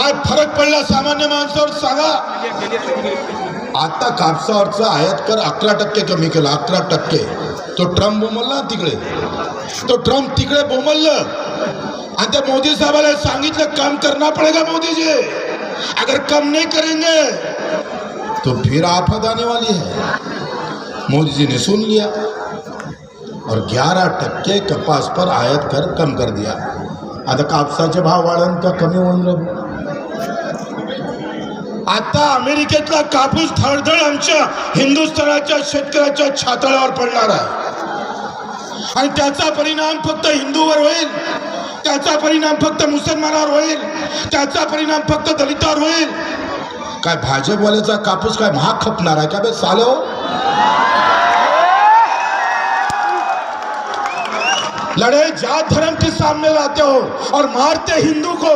काय फरक पडला सामान्य माणसावर सांगा. आता कापसावरचं आयात कर, अकरा टक्के कमी केलं, अकरा टक्के. तो ट्रंप बोमलला तिकडे? तो ट्रंप तिकडे बोमललं आणि त्या मोदी साहेबाला सांगितलं, काम करना पडेगा मोदी जी अगर कम नहीं करेंगे तो फिर आफत आने वाली है. मोदी जी ने सुन लिया और 11 टक्के कपास पर आयात कर कम कर दिया। आता कापसाचे भाव वाढन का कमी होऊन आता अमेरिकेतला कापूस थळधळ आमच्या हिंदुस्थानाच्या शेतकऱ्याच्या छातळावर पडणार आहे. आणि त्याचा परिणाम फक्त हिंदूवर होईल. त्याचा परिणाम फक्त मुसलमानावर होईल. त्याचा परिणाम फक्त दलितावर होईल. काय भाजपवाल्याचा कापूस काय महाग खपणार आहे का बे चालो हो लड़े जात धर्म के सामने लाते हो और मारते हिंदू को.